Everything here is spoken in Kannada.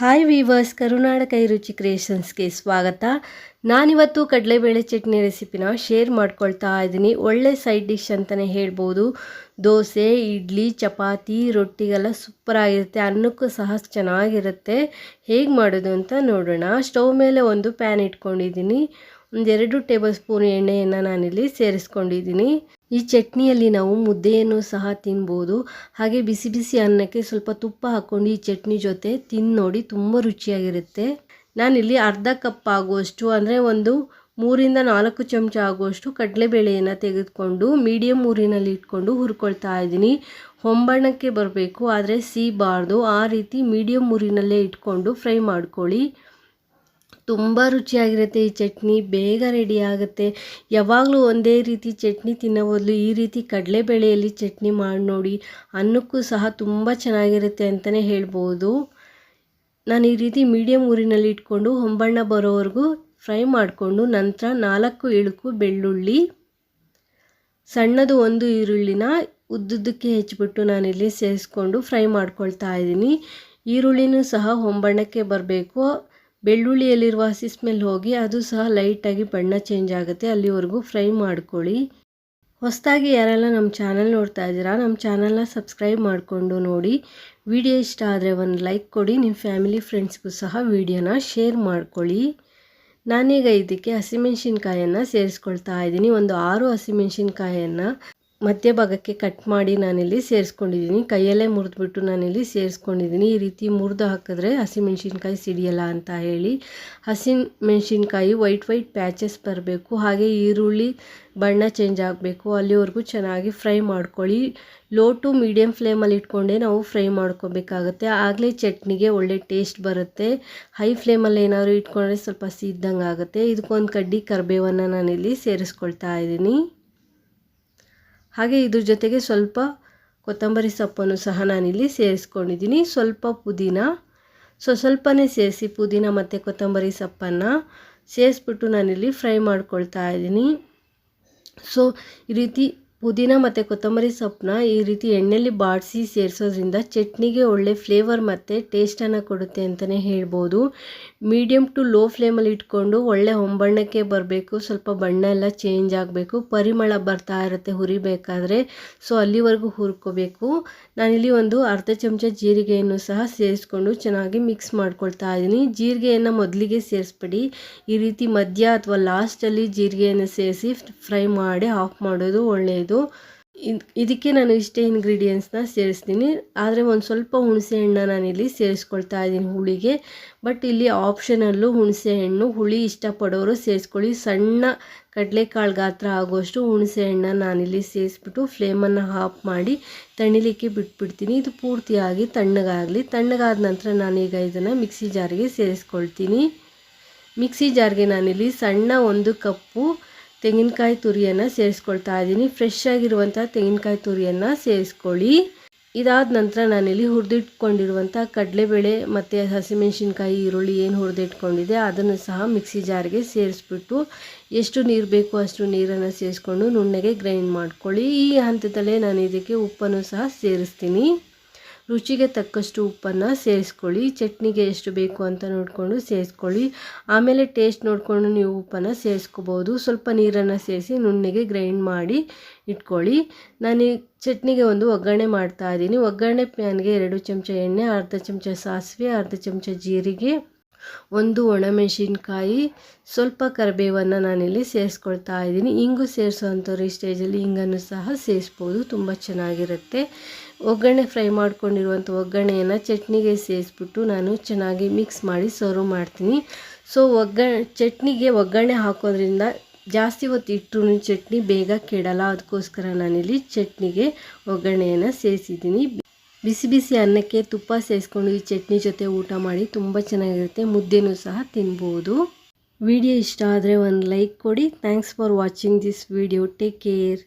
ಹಾಯ್ ವೀವರ್ಸ್ ಕರುನಾಡ ಕೈ ರುಚಿ ಕ್ರಿಯೇಷನ್ಸ್ಗೆ ಸ್ವಾಗತ. ನಾನಿವತ್ತು ಕಡಲೆಬೇಳೆ ಚಟ್ನಿ ರೆಸಿಪಿನ ಶೇರ್ ಮಾಡ್ಕೊಳ್ತಾ ಇದ್ದೀನಿ. ಒಳ್ಳೆ ಸೈಡ್ ಡಿಶ್ ಅಂತಲೇ ಹೇಳ್ಬೋದು. ದೋಸೆ, ಇಡ್ಲಿ, ಚಪಾತಿ, ರೊಟ್ಟಿಗೆಲ್ಲ ಸೂಪರಾಗಿರುತ್ತೆ ಅನ್ನಕ್ಕೂ ಸಹ ಚೆನ್ನಾಗಿರುತ್ತೆ. ಹೇಗೆ ಮಾಡೋದು ಅಂತ ನೋಡೋಣ. ಸ್ಟವ್ ಮೇಲೆ ಒಂದು ಪ್ಯಾನ್ ಇಟ್ಕೊಂಡಿದ್ದೀನಿ. ಒಂದೆರಡು ಟೇಬಲ್ ಸ್ಪೂನ್ ಎಣ್ಣೆಯನ್ನು ನಾನಿಲ್ಲಿ ಸೇರಿಸ್ಕೊಂಡಿದ್ದೀನಿ. ಈ ಚಟ್ನಿಯಲ್ಲಿ ನಾವು ಮುದ್ದೆಯನ್ನು ಸಹ ತಿನ್ಬೋದು. ಹಾಗೆ ಬಿಸಿ ಬಿಸಿ ಅನ್ನಕ್ಕೆ ಸ್ವಲ್ಪ ತುಪ್ಪ ಹಾಕ್ಕೊಂಡು ಈ ಚಟ್ನಿ ಜೊತೆ ತಿಂದು ನೋಡಿ ತುಂಬ ರುಚಿಯಾಗಿರುತ್ತೆ. ನಾನಿಲ್ಲಿ ಅರ್ಧ ಕಪ್ ಆಗುವಷ್ಟು, ಅಂದರೆ ಒಂದು ಮೂರಿಂದ ನಾಲ್ಕು ಚಮಚ ಆಗುವಷ್ಟು ಕಡಲೆಬೇಳೆಯನ್ನು ತೆಗೆದುಕೊಂಡು ಮೀಡಿಯಮ್ ಊರಿನಲ್ಲಿ ಇಟ್ಕೊಂಡು ಹುರ್ಕೊಳ್ತಾ ಇದ್ದೀನಿ. ಹೊಂಬಣ್ಣಕ್ಕೆ ಬರಬೇಕು, ಆದರೆ ಸೀಬಾರ್ದು. ಆ ರೀತಿ ಮೀಡಿಯಮ್ ಊರಿನಲ್ಲೇ ಇಟ್ಕೊಂಡು ಫ್ರೈ ಮಾಡ್ಕೊಳ್ಳಿ. ತುಂಬ ರುಚಿಯಾಗಿರುತ್ತೆ ಈ ಚಟ್ನಿ, ಬೇಗ ರೆಡಿ ಆಗುತ್ತೆ. ಯಾವಾಗಲೂ ಒಂದೇ ರೀತಿ ಚಟ್ನಿ ತಿನ್ನೋ ಬದಲು ಈ ರೀತಿ ಕಡಲೆಬೇಳೆಯಲ್ಲಿ ಚಟ್ನಿ ಮಾಡಿ ನೋಡಿ ಅನ್ನಕ್ಕೂ ಸಹ ತುಂಬ ಚೆನ್ನಾಗಿರುತ್ತೆ ಅಂತಲೇ ಹೇಳ್ಬೋದು. ನಾನು ಈ ರೀತಿ ಮೀಡಿಯಮ್ ಊರಿನಲ್ಲಿ ಇಟ್ಕೊಂಡು ಹೊಂಬಣ್ಣ ಬರೋವರೆಗೂ ಫ್ರೈ ಮಾಡಿಕೊಂಡು ನಂತರ ನಾಲ್ಕು ಇಳುಕು ಬೆಳ್ಳುಳ್ಳಿ, ಸಣ್ಣದು ಒಂದು ಈರುಳ್ಳಿನ ಉದ್ದುದ್ದಕ್ಕೆ ಹೆಚ್ಚಿಬಿಟ್ಟು ನಾನಿಲ್ಲಿ ಸೇರಿಸ್ಕೊಂಡು ಫ್ರೈ ಮಾಡ್ಕೊಳ್ತಾ ಇದ್ದೀನಿ. ಈರುಳ್ಳಿನೂ ಸಹ ಹೊಂಬಣ್ಣಕ್ಕೆ ಬರಬೇಕು. ಬೆಳ್ಳುಳ್ಳಿಯಲ್ಲಿರುವ ಹಸಿ ಸ್ಮೆಲ್ ಹೋಗಿ ಅದು ಸಹ ಲೈಟಾಗಿ ಬಣ್ಣ ಚೇಂಜ್ ಆಗುತ್ತೆ. ಅಲ್ಲಿವರೆಗೂ ಫ್ರೈ ಮಾಡ್ಕೊಳ್ಳಿ. ಹೊಸದಾಗಿ ಯಾರೆಲ್ಲ ನಮ್ಮ ಚಾನಲ್ ನೋಡ್ತಾ ಇದ್ದೀರಾ, ನಮ್ಮ ಚಾನಲ್ನ ಸಬ್ಸ್ಕ್ರೈಬ್ ಮಾಡಿಕೊಂಡು ನೋಡಿ. ವಿಡಿಯೋ ಇಷ್ಟ ಆದರೆ ಒಂದು ಲೈಕ್ ಕೊಡಿ, ನಿಮ್ಮ ಫ್ಯಾಮಿಲಿ ಫ್ರೆಂಡ್ಸ್ಗೂ ಸಹ ವಿಡಿಯೋನ ಶೇರ್ ಮಾಡ್ಕೊಳ್ಳಿ. ನಾನೀಗ ಇದಕ್ಕೆ ಹಸಿಮೆಣ್ಸಿನ್ಕಾಯನ್ನು ಸೇರಿಸ್ಕೊಳ್ತಾ ಇದ್ದೀನಿ. ಒಂದು ಆರು ಹಸಿಮೆಣ್ಸಿನ್ಕಾಯನ್ನು ಮಧ್ಯಭಾಗಕ್ಕೆ ಕಟ್ ಮಾಡಿ ನಾನಿಲ್ಲಿ ಸೇರಿಸ್ಕೊಂಡಿದ್ದೀನಿ. ಕೈಯಲ್ಲೇ ಮುರಿದ್ಬಿಟ್ಟು ನಾನಿಲ್ಲಿ ಸೇರಿಸ್ಕೊಂಡಿದ್ದೀನಿ. ಈ ರೀತಿ ಮುರಿದು ಹಾಕಿದ್ರೆ ಹಸಿಮೆಣ್ಸಿನ್ಕಾಯಿ ಸಿಡಿಯಲ್ಲ ಅಂತ ಹೇಳಿ. ಹಸಿ ಮೆಣಸಿನ್ಕಾಯಿ ವೈಟ್ ವೈಟ್ ಪ್ಯಾಚಸ್ ಬರಬೇಕು. ಹಾಗೆ ಈರುಳ್ಳಿ ಬಣ್ಣ ಚೇಂಜ್ ಆಗಬೇಕು. ಅಲ್ಲಿವರೆಗೂ ಚೆನ್ನಾಗಿ ಫ್ರೈ ಮಾಡ್ಕೊಳ್ಳಿ. ಲೋ ಟು ಮೀಡಿಯಮ್ ಫ್ಲೇಮಲ್ಲಿ ಇಟ್ಕೊಂಡೇ ನಾವು ಫ್ರೈ ಮಾಡ್ಕೋಬೇಕಾಗತ್ತೆ. ಆಗಲೇ ಚಟ್ನಿಗೆ ಒಳ್ಳೆ ಟೇಸ್ಟ್ ಬರುತ್ತೆ. ಹೈ ಫ್ಲೇಮಲ್ಲಿ ಏನಾದರೂ ಇಟ್ಕೊಂಡ್ರೆ ಸ್ವಲ್ಪ ಸಿದ್ದಂಗೆ ಆಗುತ್ತೆ ಇದಕ್ಕೊಂದು ಕಡ್ಡಿ ಕರಿಬೇವನ್ನು ನಾನಿಲ್ಲಿ ಸೇರಿಸ್ಕೊಳ್ತಾ ಇದ್ದೀನಿ. ಹಾಗೆ ಇದ್ರ ಜೊತೆಗೆ ಸ್ವಲ್ಪ ಕೊತ್ತಂಬರಿ ಸೊಪ್ಪನ್ನು ಸಹ ನಾನಿಲ್ಲಿ ಸೇರಿಸ್ಕೊಂಡಿದ್ದೀನಿ. ಸ್ವಲ್ಪ ಪುದೀನ. ಸೊ, ಸ್ವಲ್ಪನೇ ಸೇರಿಸಿ ಪುದೀನ ಮತ್ತು ಕೊತ್ತಂಬರಿ ಸೊಪ್ಪನ್ನು ಸೇರಿಸ್ಬಿಟ್ಟು ನಾನಿಲ್ಲಿ ಫ್ರೈ ಮಾಡ್ಕೊಳ್ತಾ ಇದ್ದೀನಿ. ಸೊ, ಈ ರೀತಿ ಪುದೀನ ಮತ್ತು ಕೊತ್ತಂಬರಿ ಸೊಪ್ಪನ್ನ ಈ ರೀತಿ ಎಣ್ಣೆಯಲ್ಲಿ ಬಾಡಿಸಿ ಸೇರಿಸೋದ್ರಿಂದ ಚಟ್ನಿಗೆ ಒಳ್ಳೆ ಫ್ಲೇವರ್ ಮತ್ತು ಟೇಸ್ಟನ್ನು ಕೊಡುತ್ತೆ ಅಂತಲೇ ಹೇಳ್ಬೋದು. ಮೀಡಿಯಮ್ ಟು ಲೋ ಫ್ಲೇಮಲ್ಲಿ ಇಟ್ಕೊಂಡು ಒಳ್ಳೆ ಹೊಂಬಣ್ಣಕ್ಕೆ ಬರಬೇಕು, ಸ್ವಲ್ಪ ಬಣ್ಣ ಎಲ್ಲ ಚೇಂಜ್ ಆಗಬೇಕು, ಪರಿಮಳ ಬರ್ತಾ ಇರುತ್ತೆ ಹುರಿಬೇಕಾದ್ರೆ ಸೊ ಅಲ್ಲಿವರೆಗೂ ಹುರ್ಕೋಬೇಕು. ನಾನಿಲ್ಲಿ ಒಂದು ಅರ್ಧ ಚಮಚ ಜೀರಿಗೆಯನ್ನು ಸಹ ಸೇರಿಸ್ಕೊಂಡು ಚೆನ್ನಾಗಿ ಮಿಕ್ಸ್ ಮಾಡ್ಕೊಳ್ತಾ ಇದ್ದೀನಿ. ಜೀರಿಗೆಯನ್ನು ಮೊದಲಿಗೆ ಸೇರಿಸ್ಬಿಡಿ. ಈ ರೀತಿ ಮಧ್ಯ ಅಥವಾ ಲಾಸ್ಟಲ್ಲಿ ಜೀರಿಗೆಯನ್ನು ಸೇರಿಸಿ ಫ್ರೈ ಮಾಡಿ ಆಫ್ ಮಾಡೋದು ಒಳ್ಳೆಯದು ಇದಕ್ಕೆ ನಾನು ಇಷ್ಟೇ ಇಂಗ್ರೀಡಿಯೆಂಟ್ಸ್ನ ಸೇರಿಸ್ತೀನಿ. ಆದರೆ ಒಂದು ಸ್ವಲ್ಪ ಹುಣಸೆ ಹಣ್ಣು ನಾನಿಲ್ಲಿ ಸೇರಿಸ್ಕೊಳ್ತಾ ಇದ್ದೀನಿ ಹುಳಿಗೆ. ಬಟ್ ಇಲ್ಲಿ ಆಪ್ಷನಲ್ಲೂ ಹುಣಸೆ ಹಣ್ಣು, ಹುಳಿ ಇಷ್ಟಪಡೋರು ಸೇರಿಸ್ಕೊಳ್ಳಿ. ಸಣ್ಣ ಕಡಲೆಕಾಳು ಗಾತ್ರ ಆಗುವಷ್ಟು ಹುಣಸೆ ಹಣ್ಣನ್ನು ನಾನಿಲ್ಲಿ ಸೇರಿಸ್ಬಿಟ್ಟು ಫ್ಲೇಮನ್ನು ಹಾಫ್ ಮಾಡಿ ತಣಿಲಿಕ್ಕೆ ಬಿಟ್ಬಿಡ್ತೀನಿ. ಇದು ಪೂರ್ತಿಯಾಗಿ ತಣ್ಣಗಾಗಲಿ. ತಣ್ಣಗಾದ ನಂತರ ನಾನೀಗ ಇದನ್ನು ಮಿಕ್ಸಿ ಜಾರಿಗೆ ಸೇರಿಸ್ಕೊಳ್ತೀನಿ. ಮಿಕ್ಸಿ ಜಾರ್ಗೆ ನಾನಿಲ್ಲಿ ಸಣ್ಣ ಒಂದು ಕಪ್ಪು ತೆಂಗಿನಕಾಯಿ ತುರಿಯನ್ನು ಸೇರಿಸ್ಕೊಳ್ತಾ ಇದ್ದೀನಿ. ಫ್ರೆಶ್ ಆಗಿರುವಂಥ ತೆಂಗಿನಕಾಯಿ ತುರಿಯನ್ನು ಸೇರಿಸ್ಕೊಳ್ಳಿ. ಇದಾದ ನಂತರ ನಾನಿಲ್ಲಿ ಹುರಿದಿಟ್ಕೊಂಡಿರುವಂಥ ಕಡಲೆಬೇಳೆ ಮತ್ತು ಹಸಿಮೆಣಸಿನ್ಕಾಯಿ, ಈರುಳ್ಳಿ ಏನು ಹುರಿದಿಟ್ಕೊಂಡಿದೆ ಅದನ್ನು ಸಹ ಮಿಕ್ಸಿ ಜಾರಿಗೆ ಸೇರಿಸ್ಬಿಟ್ಟು ಎಷ್ಟು ನೀರು ಬೇಕು ಅಷ್ಟು ನೀರನ್ನು ಸೇರಿಸ್ಕೊಂಡು ನುಣ್ಣಗೆ ಗ್ರೈಂಡ್ ಮಾಡ್ಕೊಳ್ಳಿ. ಈ ಹಂತದಲ್ಲೇ ನಾನು ಇದಕ್ಕೆ ಉಪ್ಪನ್ನು ಸಹ ಸೇರಿಸ್ತೀನಿ. ರುಚಿಗೆ ತಕ್ಕಷ್ಟು ಉಪ್ಪನ್ನು ಸೇರಿಸ್ಕೊಳ್ಳಿ. ಚಟ್ನಿಗೆ ಎಷ್ಟು ಬೇಕು ಅಂತ ನೋಡಿಕೊಂಡು ಸೇರಿಸ್ಕೊಳ್ಳಿ. ಆಮೇಲೆ ಟೇಸ್ಟ್ ನೋಡಿಕೊಂಡು ನೀವು ಉಪ್ಪನ್ನು ಸೇರಿಸ್ಕೋಬೋದು. ಸ್ವಲ್ಪ ನೀರನ್ನು ಸೇರಿಸಿ ನುಣ್ಣಗೆ ಗ್ರೈಂಡ್ ಮಾಡಿ ಇಟ್ಕೊಳ್ಳಿ. ನಾನು ಈ ಚಟ್ನಿಗೆ ಒಂದು ಒಗ್ಗರಣೆ ಮಾಡ್ತಾ ಇದ್ದೀನಿ. ಒಗ್ಗರಣೆ ಪ್ಯಾನ್ಗೆ ಎರಡು ಚಮಚ ಎಣ್ಣೆ, ಅರ್ಧ ಚಮಚ ಸಾಸಿವೆ, ಅರ್ಧ ಚಮಚ ಜೀರಿಗೆ ಒಂದು ಒಣಮೆಣಸಿನ್ಕಾಯಿ, ಸ್ವಲ್ಪ ಕರಿಬೇವನ್ನು ನಾನಿಲ್ಲಿ ಸೇರಿಸ್ಕೊಳ್ತಾ ಇದ್ದೀನಿ. ಹಿಂಗು ಸೇರಿಸೋವಂಥವ್ರು ಈ ಸ್ಟೇಜಲ್ಲಿ ಹಿಂಗನ್ನು ಸಹ ಸೇರಿಸ್ಬೋದು. ತುಂಬ ಚೆನ್ನಾಗಿರುತ್ತೆ. ಒಗ್ಗರಣೆ ಫ್ರೈ ಮಾಡ್ಕೊಂಡಿರುವಂಥ ಒಗ್ಗರಣೆಯನ್ನು ಚಟ್ನಿಗೆ ಸೇರಿಸ್ಬಿಟ್ಟು ನಾನು ಚೆನ್ನಾಗಿ ಮಿಕ್ಸ್ ಮಾಡಿ ಸರ್ವ್ ಮಾಡ್ತೀನಿ. ಸೊ ಒಗ್ಗ ಚಟ್ನಿಗೆ ಒಗ್ಗರಣೆ ಹಾಕೋದ್ರಿಂದ ಜಾಸ್ತಿ ಹೊತ್ತು ಇಟ್ಟರು ಚಟ್ನಿ ಬೇಗ ಕೆಡಲ್ಲ. ಅದಕ್ಕೋಸ್ಕರ ನಾನಿಲ್ಲಿ ಚಟ್ನಿಗೆ ಒಗ್ಗರಣೆಯನ್ನು ಸೇರಿಸಿದ್ದೀನಿ. ಬಿಸಿ ಬಿಸಿ ಅನ್ನಕ್ಕೆ ತುಪ್ಪ ಸೇರಿಸ್ಕೊಂಡು ಈ ಚಟ್ನಿ ಜೊತೆ ಊಟ ಮಾಡಿ ತುಂಬ ಚೆನ್ನಾಗಿರುತ್ತೆ. ಮುದ್ದೆನೂ ಸಹ ತಿನ್ಬೋದು. ವಿಡಿಯೋ ಇಷ್ಟ ಆದರೆ ಒಂದು ಲೈಕ್ ಕೊಡಿ. Thanks for watching this video take care